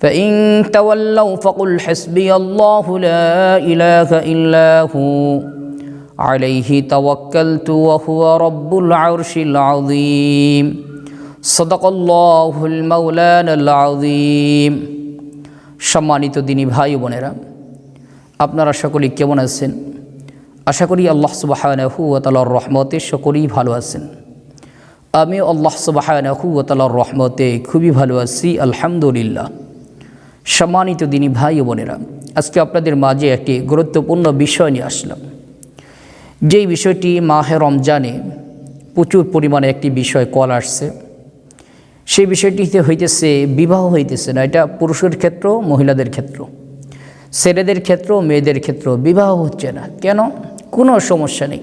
فإن تولوا فقل حسبي الله لا إله إلا هو عليه توكلت وهو رب العرش العظيم صدق الله المولانا العظيم সম্মানিত দিনী ভাই ও বোনেরা আপনারা সকলেই কেমন আছেন আশা করি আল্লাহ সুবাহানহু ও তালার রহমতে সকলেই ভালো আছেন আমি আল্লাহ সুবাহানহু ও তালার রহমতে খুবই ভালো আছি আলহামদুলিল্লাহ সম্মানিত দিনী ভাই ও বোনেরা, আজকে আপনাদের মাঝে একটি গুরুত্বপূর্ণ বিষয় নিয়ে আসলাম। যেই বিষয়টি মাহে রমজানে প্রচুর পরিমাণে একটি বিষয় কল আসছে, সেই বিষয়টিতে হইতেছে, বিবাহ হইতেছে না, এটা পুরুষের ক্ষেত্র, মহিলাদের ক্ষেত্র। ছেলেদের ক্ষেত্র, মেয়েদের ক্ষেত্র বিবাহ হচ্ছে না। কেন? কোনো সমস্যা নেই।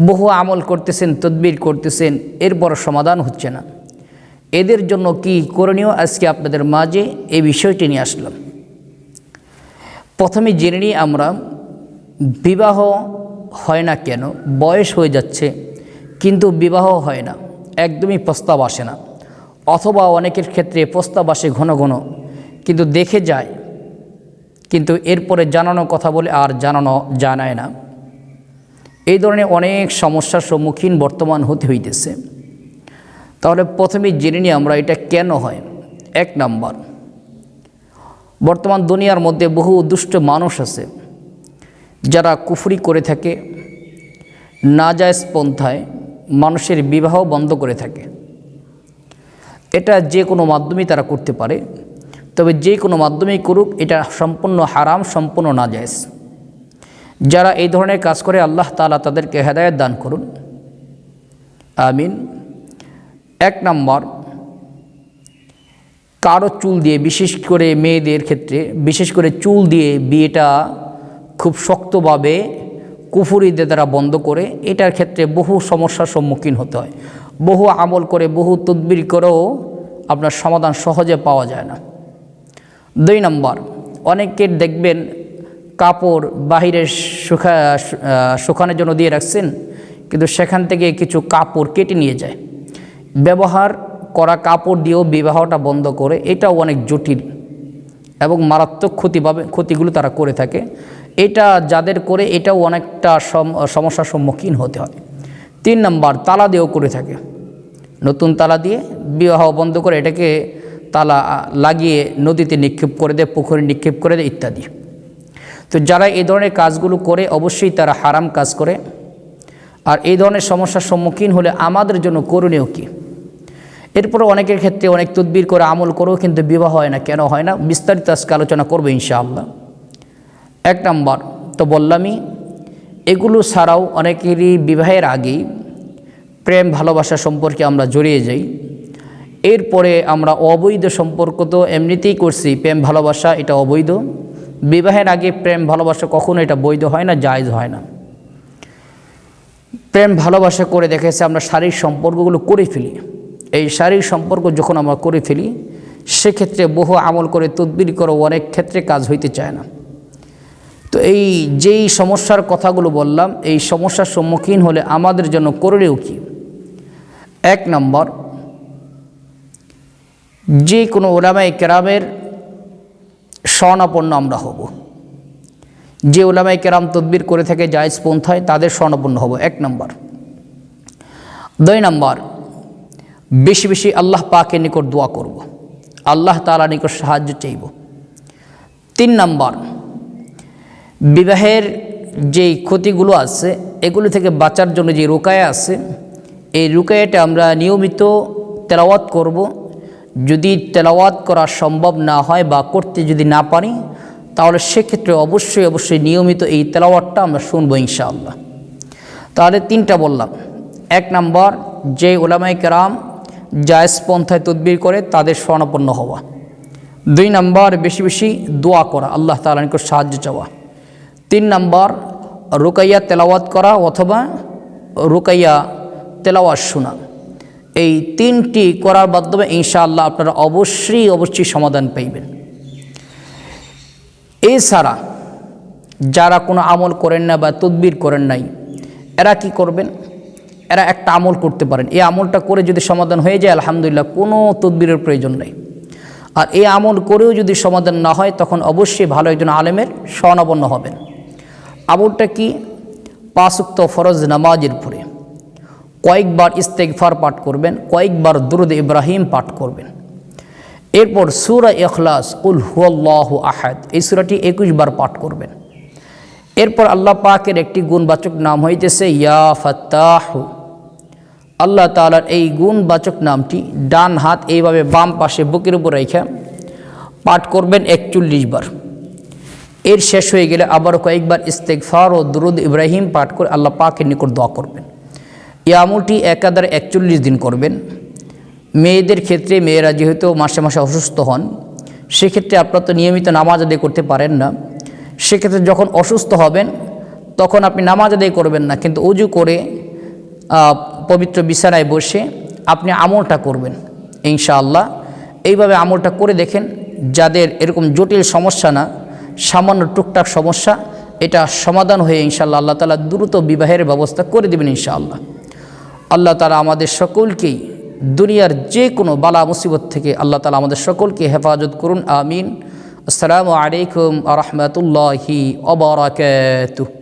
বহু আমল করতেছেন, তদবির করতেছেন এরপর সমাধান হচ্ছে না। এদের জন্য কি করণীয়? আজকে আপনাদের মাঝে এই বিষয়টি নিয়ে আসলাম। প্রথমে জেনে নিই আমরা, বিবাহ হয় না কেন? বয়স হয়ে যাচ্ছে, কিন্তু বিবাহ হয় না। একদমই প্রস্তাব আসে না। অথবা অনেকের ক্ষেত্রে প্রস্তাব আসে ঘন ঘন, কিন্তু দেখে যায়, কিন্তু এরপরে জানানো কথা বলে আর জানানো জানায় না। এই ধরনের অনেক সমস্যার সম্মুখীন বর্তমান হতে হইতেছে। তাহলে প্রথমে জেনে নিই আমরা এটা কেন হয়। এক নাম্বার, বর্তমান দুনিয়ার মধ্যে বহু দুষ্ট মানুষ আছে, যারা কুফরি করে থাকে না নাজায়জ পন্থায় মানুষের বিবাহ বন্ধ করে থাকে। এটা যে কোনো মাধ্যমেই তারা করতে পারে, তবে যে কোনো মাধ্যমেই করুক, এটা সম্পূর্ণ হারাম, সম্পূর্ণ না নাজায়জ। যারা এই ধরনের কাজ করে, আল্লাহ তালা তাদেরকে হেদায়ত দান করুন। আমিন। এক নম্বর, কারও চুল দিয়ে, বিশেষ করে মেয়েদের ক্ষেত্রে, বিশেষ করে চুল দিয়ে বিয়েটা খুব শক্তভাবে কুফুরিদের দ্বারা বন্ধ করে, এটার ক্ষেত্রে বহু সমস্যার সম্মুখীন হতে হয়। বহু আমল করে, বহু তদবির করেও আপনার সমাধান সহজে পাওয়া যায় না। দুই নম্বর অনেকের দেখবেন কাপড় বাহিরে শুকা শুকানোর জন্য দিয়ে রাখছেন, কিন্তু সেখান থেকে কিছু কাপড় কেটে নিয়ে যায়। ব্যবহার করা কাপড় দিয়েও বিবাহটা বন্ধ করে, এটাও অনেক জটিল এবং মারাত্মক ক্ষতি পাবে ক্ষতিগুলো তারা করে থাকে। এটা যাদের করে, এটাও অনেকটা সমস্যার সম্মুখীন হতে হয়। তিন নম্বর, তালা দিয়েও করে থাকে। নতুন তালা দিয়ে বিবাহ বন্ধ করে এটাকে তালা লাগিয়ে নদীতে নিক্ষেপ করে দেয় পুকুরে নিক্ষেপ করে দেয় ইত্যাদি। তো যারা এই ধরনের কাজগুলো করে, অবশ্যই তারা হারাম কাজ করে। আর এই ধরনের সমস্যার সম্মুখীন হলে আমাদের জন্য করণীয় কী? এরপরে অনেকের ক্ষেত্রে অনেক তদবির করে আমল করেও কিন্তু বিবাহ হয় না। কেন হয় না? বিস্তারিত আজকে আলোচনা করব ইনশাআল্লাহ। এক নম্বর তো বললামই এগুলো ছাড়াও অনেকেরই বিবাহের আগেই প্রেম, ভালোবাসা সম্পর্কে আমরা জড়িয়ে যাই। এরপরে আমরা অবৈধ সম্পর্ক তো এমনিতেই করছি, প্রেম, ভালোবাসা এটা অবৈধ। বিবাহের আগে প্রেম, ভালোবাসা কখনো এটা বৈধ হয় না, জায়জ হয় না। প্রেম, ভালোবাসা করে দেখেছে আমরা শারীরিক সম্পর্কগুলো করে ফেলি। এই শারীরিক সম্পর্ক যখন আমরা করে ফেলি, সেক্ষেত্রে বহু আমল করে তদবির করে অনেক ক্ষেত্রে কাজ হইতে চায় না। তো এই যেই সমস্যার কথাগুলো বললাম, এই সমস্যার সম্মুখীন হলে আমাদের জন্য করলেও কি? এক নম্বর, যে কোনো ওলামাই কেরামের স্বর্ণাপন্ন আমরা হব। যে ওলামাই কেরাম তদবির করে থাকে, জায়জ পন্থায় তাদের স্বর্ণাপন্ন হব। এক নম্বর। দুই নম্বর বেশি বেশি আল্লাহ পাকের নিকট দোয়া করব। আল্লাহ তালা নিকট সাহায্য চাইব। তিন নম্বর, বিবাহের যেই ক্ষতিগুলো আছে, এগুলো থেকে বাঁচার জন্য যে রোকায়া আছে, এই রুকায়াটা আমরা নিয়মিত তেলাওয়াত করব। যদি তেলাওয়াত করা সম্ভব না হয় বা করতে যদি না পারি, তাহলে সেক্ষেত্রে অবশ্যই অবশ্যই নিয়মিত এই তেলাওয়াতটা আমরা শুনব ইনশাআল্লাহ। তাহলে তিনটা বললাম। এক নম্বর, যে ওলামাই কেরাম জায়জ পন্থায় তদবির করে তাদের স্বর্ণাপন্ন হওয়া। দুই নাম্বার, বেশি বেশি দোয়া করা, আল্লাহ তাআলা নিকট সাহায্য চাওয়া। তিন নাম্বার, রুকাইয়া তেলাওয়াত করা অথবা রুকাইয়া তেলাওয়াত শোনা। এই তিনটি করার মাধ্যমে ইনশাআল্লাহ আপনারা অবশ্যই অবশ্যই সমাধান পাইবেন। এছাড়া যারা কোনো আমল করেন না বা তদবির করেন নাই, এরা কি করবেন? এরা একটা আমল করতে পারেন। এই আমলটা করে যদি সমাধান হয়ে যায়, আলহামদুলিল্লাহ কোনো তদবিরের প্রয়োজন নেই। আর এই আমল করেও যদি সমাধান না হয়, তখন অবশ্যই ভালো একজন আলেমের স্বর্ণাপন্ন হবেন। আমলটা কি? পাঁচুক্ত ফরজ নামাজের পরে কয়েকবার ইস্তেকফার পাঠ করবেন, কয়েকবার দুরুদ ইব্রাহিম পাঠ করবেন। এরপর সুরা এখলাস উল হুয়াল্লাহ আহাদ, এই সুরাটি একুশ বার পাঠ করবেন। এরপর আল্লাহ পাকের একটি গুণবাচক নাম হইতেছে, ইয়া ফাত্তাহু। আল্লাহ তালার এই গুণবাচক নামটি ডান হাত এইভাবে বাম পাশে বুকের উপর রেখে পাঠ করবেন একচল্লিশ বার। এর শেষ হয়ে গেলে আবার কয়েকবার ইস্তেকফার ও দুরুদ ইব্রাহিম পাঠ করে আল্লাহ পাকের নিকট দোয়া করবেন। এই আমলটি একাধারে একচল্লিশ দিন করবেন। মেয়েদের ক্ষেত্রে মেয়েরা যেহেতু মাসে মাসে অসুস্থ হন, সেক্ষেত্রে আপনারা তো নিয়মিত নামাজ আদায় করতে পারেন না। সেক্ষেত্রে যখন অসুস্থ হবেন, তখন আপনি নামাজ আদায় করবেন না, কিন্তু উজু করে পবিত্র বিছানায় বসে আপনি আমলটা করবেন, ইনশাআল্লাহ। এইভাবে আমলটা করে দেখেন, যাদের এরকম জটিল সমস্যা না, সামান্য টুকটাক সমস্যা, এটা সমাধান হয়ে ইনশাআল্লাহ আল্লাহ তালা দ্রুত বিবাহের ব্যবস্থা করে দেবেন ইনশাআল্লাহ। আল্লাহ তালা আমাদের সকলকেই দুনিয়ার যে কোনো বালা মুসিবত থেকে আল্লাহ তালা আমাদের সকলকে হেফাজত করুন, আমিন। আসসালামু আলাইকুম আ রহমতুল্লাহি অবরাকাতুহ